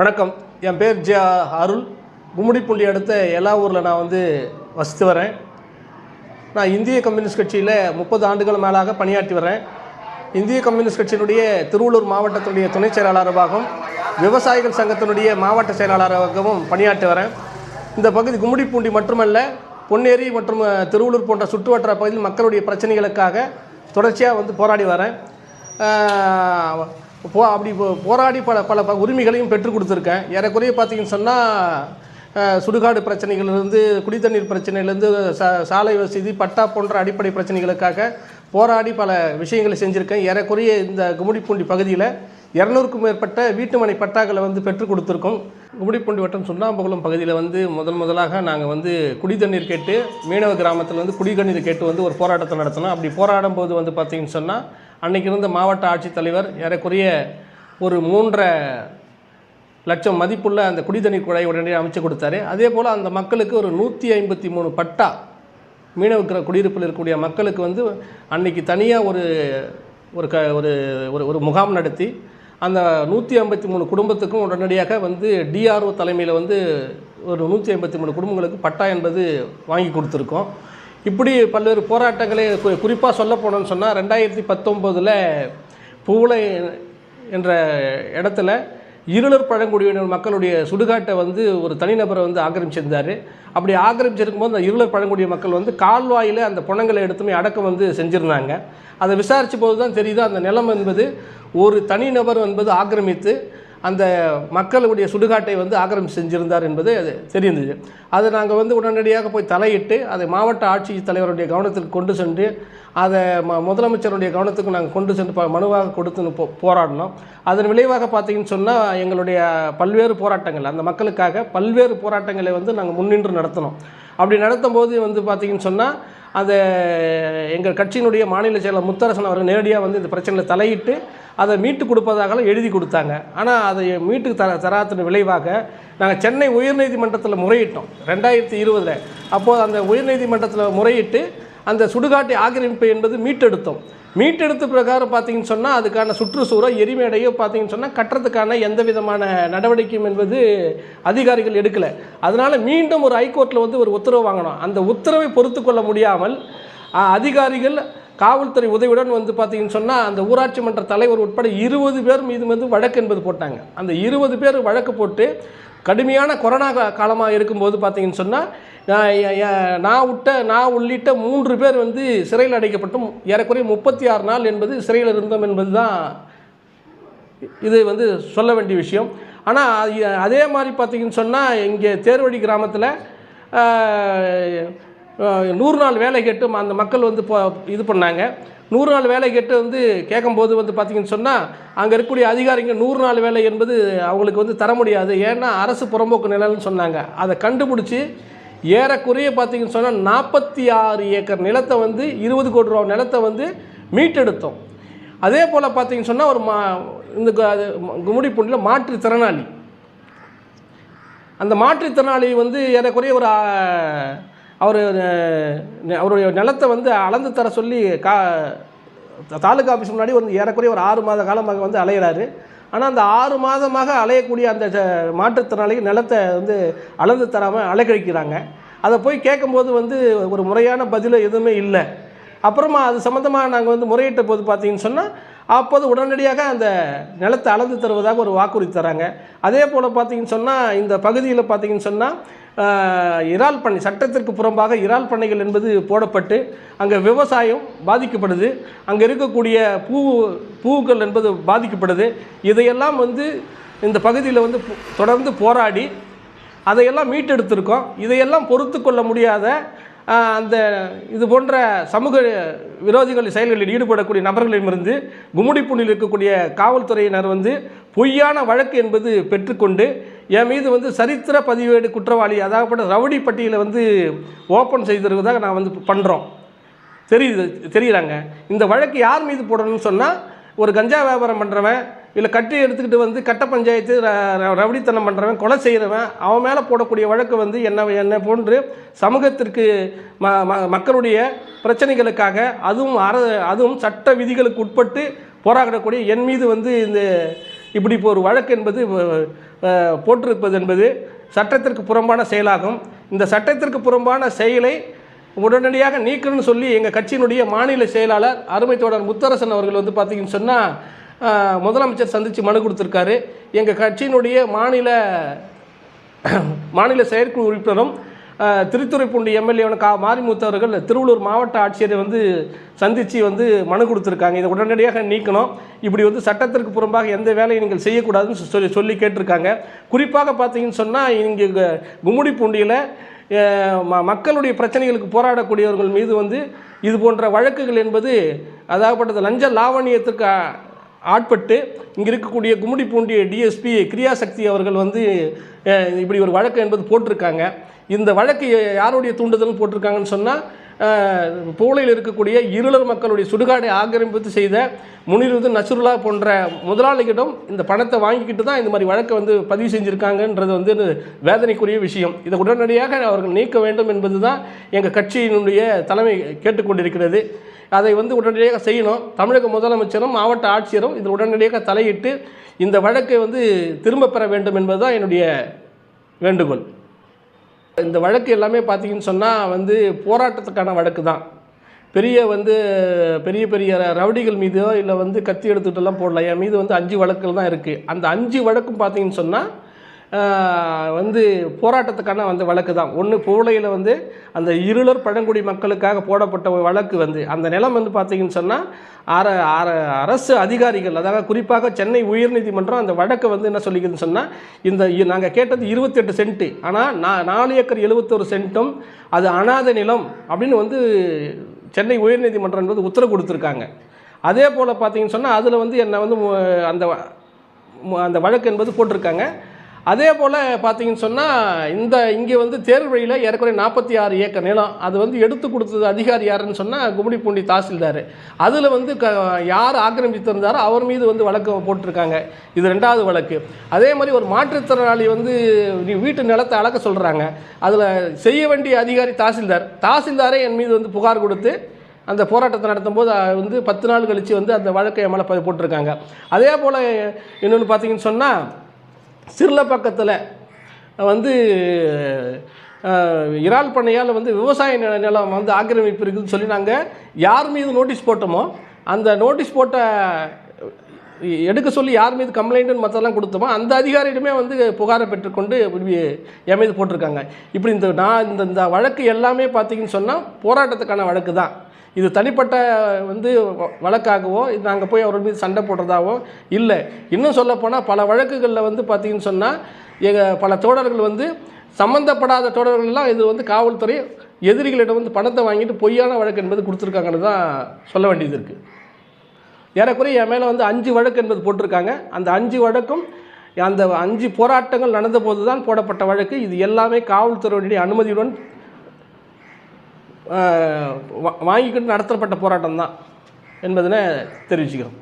வணக்கம். என் பேர் ஜே அருள். கும்மிடிப்பூண்டி அடுத்த எல்லாவூரில் நான் வந்து வசித்து வரேன். நான் இந்திய கம்யூனிஸ்ட் கட்சியில் முப்பது ஆண்டுகள் மேலாக பணியாற்றி வரேன். இந்திய கம்யூனிஸ்ட் கட்சியினுடைய திருவள்ளூர் மாவட்டத்தினுடைய துணைச் செயலாளராகவும் விவசாயிகள் சங்கத்தினுடைய மாவட்ட செயலாளராகவும் பணியாற்றி வரேன். இந்த பகுதி கும்மிடிப்பூண்டி மட்டுமல்ல பொன்னேரி மற்றும் திருவள்ளூர் போன்ற சுற்றுவட்டார பகுதியில் மக்களுடைய பிரச்சனைகளுக்காக தொடர்ச்சியாக வந்து போராடி வரேன். போ அப்படி போ- போராடி பல பல ப- உரிமைகளையும் பெற்றுக் கொடுத்துருக்கேன். ஏறக்குறைய பார்த்தீங்கன்னு சொன்னால் சுடுகாடு பிரச்சனைகளிலிருந்து குடித்தண்ணீர் பிரச்சனையிலேருந்து சா சாலை வசதி பட்டா போன்ற அடிப்படை பிரச்சனைகளுக்காக போராடி பல விஷயங்களை செஞ்சுருக்கேன். ஏறக்குறைய இந்த கும்முடிப்பூண்டி பகுதியில் இரநூறுக்கும் மேற்பட்ட வீட்டுமனை பட்டாக்களை வந்து பெற்றுக் கொடுத்துருக்கோம். கும்முடிப்பூண்டி வட்டம் சுண்ணாம்பகுளம் பகுதியில் வந்து முதல் முதலாக நாங்கள் வந்து குடித்தண்ணீர் கேட்டு மீனவ கிராமத்தில் வந்து குடிதண்ணீர் கேட்டு வந்து ஒரு போராட்டத்தை நடத்தினோம். அப்படி போராடும் போது வந்து பார்த்தீங்கன்னு சொன்னால் அன்றைக்கி இருந்த மாவட்ட ஆட்சித்தலைவர் ஏறக்குறைய ஒரு மூன்றரை லட்சம் மதிப்புள்ள அந்த குடிதண்ணீர் குழாய் உடனே அமைச்சு கொடுத்தாரு. அதே போல் அந்த மக்களுக்கு ஒரு நூற்றி ஐம்பத்தி மூணு பட்டா மீனவ குடியிருப்பில் இருக்கக்கூடிய மக்களுக்கு வந்து அன்னைக்கு தனியாக ஒரு ஒரு க ஒரு ஒரு ஒரு முகாம் நடத்தி அந்த நூற்றி ஐம்பத்தி மூணு குடும்பத்துக்கும் உடனடியாக வந்து டிஆர்ஓ தலைமையில் வந்து ஒரு நூற்றி ஐம்பத்தி மூணு குடும்பங்களுக்கு பட்டா என்பது வாங்கி கொடுத்துருக்கோம். இப்படி பல்வேறு போராட்டங்களை குறிப்பாக சொல்ல போனோம்னு சொன்னால் ரெண்டாயிரத்தி பத்தொம்போதில் பூளை என்ற இடத்துல இருளர் பழங்குடியினர் மக்களுடைய சுடுகாட்டை வந்து ஒரு தனிநபரை வந்து ஆக்கிரமிச்சிருந்தார். அப்படி ஆக்கிரமிச்சிருக்கும்போது அந்த இருளர் பழங்குடிய மக்கள் வந்து கால்வாயில் அந்த புணங்களை எடுத்துமே அடக்கம் வந்து செஞ்சுருந்தாங்க. அதை விசாரித்த போது தான் தெரியுது அந்த நிலம் என்பது ஒரு தனிநபர் என்பது ஆக்கிரமித்து அந்த மக்களுடைய சுடுகாட்டை வந்து ஆக்கிரமிப்பு செஞ்சிருந்தார் என்பது அது தெரிந்தது. அதை நாங்கள் வந்து உடனடியாக போய் தலையிட்டு அதை மாவட்ட ஆட்சி தலைவருடைய கவனத்திற்கு கொண்டு சென்று அதை ம முதலமைச்சருடைய கவனத்துக்கு நாங்கள் கொண்டு சென்று ப மனுவாக கொடுத்து போ போராடினோம். அதன் விளைவாக பார்த்தீங்கன்னு சொன்னால் எங்களுடைய பல்வேறு போராட்டங்கள் அந்த மக்களுக்காக பல்வேறு போராட்டங்களை வந்து நாங்கள் முன்னின்று நடத்தினோம். அப்படி நடத்தும் போது வந்து பார்த்தீங்கன்னு சொன்னால் அதை எங்கள் கட்சியினுடைய மாநில செயலர் முத்தரசன் அவர்கள் நேரடியாக வந்து இந்த பிரச்சனையில் தலையிட்டு அதை மீட்டு கொடுப்பதாக எழுதி கொடுத்தாங்க. ஆனால் அதை மீட்டு தர தராத்தின் விளைவாக நாங்கள் சென்னை உயர்நீதிமன்றத்தில் முறையிட்டோம் ரெண்டாயிரத்தி இருபதில் அப்போது அந்த உயர்நீதிமன்றத்தில் முறையிட்டு அந்த சுடுகாட்டை ஆக்கிரமிப்பு என்பது மீட்டெடுத்தோம். மீட்டெடுத்த பிரகாரம் பார்த்தீங்கன்னு சொன்னால் அதுக்கான சுற்றுச்சூழோ எரிமேடையோ பார்த்தீங்கன்னு சொன்னால் கட்டுறதுக்கான எந்த விதமான நடவடிக்கையும் என்பது அதிகாரிகள் எடுக்கலை. அதனால் மீண்டும் ஒரு ஹைகோர்ட்டில் வந்து ஒரு உத்தரவு வாங்கணும். அந்த உத்தரவை பொறுத்து கொள்ள முடியாமல் அதிகாரிகள் காவல்துறை உதவியுடன் வந்து பார்த்தீங்கன்னு சொன்னால் அந்த ஊராட்சி மன்ற தலைவர் உட்பட இருபது பேர் மீது வந்து வழக்கு என்பது போட்டாங்க. அந்த இருபது பேர் வழக்கு போட்டு கடுமையான கொரோனா காலமாக இருக்கும்போது பார்த்தீங்கன்னு சொன்னால் நான் நான் விட்ட நான் உள்ளிட்ட மூன்று பேர் வந்து சிறையில் அடைக்கப்பட்டும் ஏறக்குறைய முப்பத்தி ஆறு நாள் என்பது சிறையில் இருந்தோம் என்பது தான் இது வந்து சொல்ல வேண்டிய விஷயம். ஆனால் அதே மாதிரி பார்த்தீங்கன்னு சொன்னால் இங்கே தேர்வழி கிராமத்தில் நூறு நாள் வேலை கேட்டு அந்த மக்கள் வந்து இப்போ இது பண்ணாங்க. நூறு நாள் வேலை கேட்டு வந்து கேட்கும்போது வந்து பார்த்தீங்கன்னு சொன்னால் அங்கே இருக்கக்கூடிய அதிகாரிங்க நூறு நாள் வேலை என்பது அவங்களுக்கு வந்து தர முடியாது. ஏன்னா அரசு புறம்போக்கு நிலம்னு சொன்னாங்க. அதை கண்டுபிடிச்சி ஏறக்குறைய பார்த்தீங்கன்னு சொன்னால் நாற்பத்தி ஆறு ஏக்கர் நிலத்தை வந்து இருபது கோடி ரூபா நிலத்தை வந்து மீட்டெடுத்தோம். அதே போல் பார்த்திங்கன்னு சொன்னால் ஒரு மா இந்த கு- அது மாற்றுத்திறனாளி அந்த மாற்றுத்திறனாளி வந்து ஏறக்குறைய ஒரு அவர் அவருடைய நிலத்தை வந்து அளந்து தர சொல்லி கா தாலுகா ஆஃபீஸ் முன்னாடி வந்து ஏறக்குறைய ஒரு ஆறு மாத காலமாக வந்து அலையிறாரு. ஆனால் அந்த ஆறு மாதமாக அலையக்கூடிய அந்த மாற்றுத்திறனாளிக்கு நிலத்தை வந்து அளந்து தராமல் அலைக்கழிக்கிறாங்க. அதை போய் கேட்கும்போது வந்து ஒரு முறையான பதில் எதுவுமே இல்லை. அப்புறமா அது சம்மந்தமாக நாங்கள் வந்து முறையிட்ட போது பார்த்தீங்கன்னு சொன்னால் அப்போது உடனடியாக அந்த நிலத்தை அளந்து தருவதாக ஒரு வாக்குறுதி தராங்க. அதே போல் பார்த்தீங்கன்னு சொன்னால் இந்த பகுதியில் பார்த்தீங்கன்னு சொன்னால் இறால் பண்ணை சட்டத்திற்கு புறம்பாக இறால் பண்ணைகள் என்பது போடப்பட்டு அங்கே விவசாயம் பாதிக்கப்படுது. அங்கே இருக்கக்கூடிய பூ பூக்கள் என்பது பாதிக்கப்படுது. இதையெல்லாம் வந்து இந்த பகுதியில் வந்து தொடர்ந்து போராடி அதையெல்லாம் மீட்டெடுத்திருக்கோம். இதையெல்லாம் பொறுத்து கொள்ள முடியாத அந்த இது போன்ற சமூக விரோதிகள் செயல்களில் ஈடுபடக்கூடிய நபர்களிடமிருந்து கும்முடிப்புண்ணில் இருக்கக்கூடிய காவல்துறையினர் வந்து பொய்யான வழக்கு என்பது பெற்றுக்கொண்டு என் மீது வந்து சரித்திர பதிவேடு குற்றவாளி அதாவது ரவுடி பட்டியலை வந்து ஓப்பன் செய்திருக்கிறதாக நான் வந்து பண்ணுறோம் தெரியுது தெரியுறாங்க. இந்த வழக்கு யார் மீது போடணும்னு சொன்னால் ஒரு கஞ்சா வியாபாரம் பண்ணுறவன் இல்லை கட்டி எடுத்துக்கிட்டு வந்து கட்ட பஞ்சாயத்து ர- ரவுடித்தனம் பண்ணுறவன் கொலை செய்கிறவன் அவன் மேலே போடக்கூடிய வழக்கு வந்து என்ன என்னை போன்று சமூகத்திற்கு ம ம- மக்களுடைய பிரச்சனைகளுக்காக அதுவும் அற அதுவும் சட்ட விதிகளுக்கு உட்பட்டு போராடக்கூடிய என் மீது வந்து இந்த இப்படி இப்போ ஒரு வழக்கு என்பது போட்டிருப்பது என்பது சட்டத்திற்கு புறம்பான செயலாகும். இந்த சட்டத்திற்கு புறம்பான செயலை உடனடியாக நீக்கணும்னு சொல்லி எங்கள் கட்சியினுடைய மாநில செயலாளர் அருமை தோழர் முத்தரசன் அவர்கள் வந்து பார்த்தீங்கன்னு சொன்னால் முதலமைச்சர் சந்தித்து மனு கொடுத்துருக்காரு. எங்கள் கட்சியினுடைய மாநில மாநில செயற்குழு உறுப்பினரும் திருத்துறைப்பூண்டி எம்எல்ஏவன கா மாரிமுத்து அவர்கள் திருவள்ளூர் மாவட்ட ஆட்சியரை வந்து சந்தித்து வந்து மனு கொடுத்துருக்காங்க. இதை உடனடியாக நீக்கணும். இப்படி வந்து சட்டத்திற்கு புறம்பாக எந்த வேலையை நீங்கள் செய்யக்கூடாதுன்னு சொல்லி சொல்லி கேட்டிருக்காங்க. குறிப்பாக பார்த்தீங்கன்னு சொன்னால் இங்கே கும்முடிப்பூண்டியில் பூண்டியில் ம மக்களுடைய பிரச்சனைகளுக்கு போராடக்கூடியவர்கள் மீது வந்து இது போன்ற வழக்குகள் என்பது அதாகப்பட்டது லஞ்ச லாவணியத்துக்கு ஆட்பட்டு இங்கே இருக்கக்கூடிய கும்மிடிப்பூண்டி டிஎஸ்பி கிரியாசக்தி அவர்கள் வந்து இப்படி ஒரு வழக்கு என்பது போட்டிருக்காங்க. இந்த வழக்கு யாருடைய தூண்டுதல் போட்டிருக்காங்கன்னு சொன்னால் பூளையில் இருக்கக்கூடிய இருளர் மக்களுடைய சுடுகாடை ஆக்கிரமிப்பு செய்த முனிருது நசுருலா போன்ற முதலாளிகளிடம் இந்த பணத்தை வாங்கிக்கிட்டு தான் இந்த மாதிரி வழக்கை வந்து பதிவு செஞ்சுருக்காங்கன்றது வந்து வேதனைக்குரிய விஷயம். இதை உடனடியாக அவர்கள் நீக்க வேண்டும் என்பது தான் எங்கள் கட்சியினுடைய தலைமை கேட்டுக்கொண்டிருக்கிறது. அதை வந்து உடனடியாக செய்யணும். தமிழக முதலமைச்சரும் மாவட்ட ஆட்சியரும் இதில் உடனடியாக தலையிட்டு இந்த வழக்கை வந்து திரும்ப பெற வேண்டும் என்பது தான் என்னுடைய வேண்டுகோள். இந்த வழக்கு எல்லாமே பார்த்தீங்கன்னு சொன்னால் வந்து போராட்டத்துக்கான வழக்கு தான். பெரிய வந்து பெரிய பெரிய ரவுடிகள் மீதோ இல்லை வந்து கத்தி எடுத்துகிட்டுலாம் போடல. என் மீது வந்து அஞ்சு வழக்குகள் தான் இருக்குது அந்த அஞ்சு வழக்கும் பார்த்தீங்கன்னு சொன்னால் வந்து போராட்டத்துக்கான அந்த வழக்கு தான். ஒன்று பூளையில் வந்து அந்த இருளர் பழங்குடி மக்களுக்காக போடப்பட்ட வழக்கு வந்து. அந்த நிலம் வந்து பார்த்தீங்கன்னு சொன்னால் அர அர அரசு அதிகாரிகள் அதாவது குறிப்பாக சென்னை உயர்நீதிமன்றம் அந்த வழக்கை வந்து என்ன சொல்லிக்குதுன்னு சொன்னால் இந்த நாங்கள் கேட்டது இருபத்தெட்டு சென்ட்டு. ஆனால் நான் நாலு ஏக்கர் எழுபத்தொரு சென்ட்டும் அது அனாதை நிலம் அப்படின்னு வந்து சென்னை உயர்நீதிமன்றம் என்பது உத்தரவு கொடுத்துருக்காங்க. அதே போல் பார்த்தீங்கன்னு சொன்னால் அதில் வந்து என்னை வந்து அந்த அந்த வழக்கு என்பது போட்டிருக்காங்க. அதே போல் பார்த்தீங்கன்னு சொன்னால் இந்த இங்கே வந்து தேர்வு வழியில் ஏறக்குறைய நாற்பத்தி ஆறு ஏக்கர் நிலம். அது வந்து எடுத்து கொடுத்தது அதிகாரி யாருன்னு சொன்னால் கும்மிடிப்பூண்டி தாசில்தார். அதில் வந்து க யார் ஆக்கிரமித்திருந்தாரோ அவர் மீது வந்து வழக்கு போட்டிருக்காங்க. இது ரெண்டாவது வழக்கு. அதே மாதிரி ஒரு மாற்றுத்திறனாளி வந்து நீ வீட்டு நிலத்தை அளக்க சொல்கிறாங்க அதில் செய்ய வேண்டிய அதிகாரி தாசில்தார். தாசில்தாரே என் மீது வந்து புகார் கொடுத்து அந்த போராட்டத்தை நடத்தும் போது வந்து பத்து நாள் கழித்து வந்து அந்த வழக்கை என் மேலே போட்டிருக்காங்க. அதே போல் இன்னொன்று பார்த்தீங்கன்னு சொன்னால் சிறுலப்பக்கத்தில் வந்து இறால் பண்ணையால் வந்து விவசாய நில- நிலம் வந்து ஆக்கிரமிப்பு இருக்குதுன்னு சொல்லி நாங்கள் யார் மீது நோட்டீஸ் போட்டோமோ அந்த நோட்டீஸ் போட்ட எடுக்க சொல்லி யார் மீது கம்ப்ளைண்ட்டுன்னு மற்றெல்லாம் கொடுத்தோமோ அந்த அதிகாரியிடமே வந்து புகாரை பெற்றுக்கொண்டு என் மீது போட்டிருக்காங்க. இப்படி இந்த நான் இந்த இந்த வழக்கு எல்லாமே பார்த்தீங்கன்னு சொன்னால் போராட்டத்துக்கான வழக்கு தான் இது தனிப்பட்ட வந்து வ- வழக்காகவோ இது நாங்கள் போய் அவர் மீது சண்டை போடுறதாவோ இல்லை. இன்னும் சொல்லப்போனால் பல வழக்குகளில் வந்து பார்த்திங்கன்னு சொன்னால் எங்கள் பல தோழர்கள் வந்து சம்மந்தப்படாத தோழர்கள்லாம் இது வந்து காவல்துறை எதிரிகளிடம் வந்து பணத்தை வாங்கிட்டு பொய்யான வழக்கு என்பது கொடுத்துருக்காங்கன்னு தான் சொல்ல வேண்டியது இருக்குது ஏறக்குறைய என் மேலே வந்து அஞ்சு வழக்கு என்பது போட்டிருக்காங்க. அந்த அஞ்சு வழக்கும் அந்த அஞ்சு போராட்டங்கள் நடந்தபோது தான் போடப்பட்ட வழக்கு. இது எல்லாமே காவல்துறையினுடைய அனுமதியுடன் வாங்கிக்கிட்டு நடத்தப்பட்ட போராட்டம் தான் என்பதனை தெரிவிச்சுக்கிறோம்.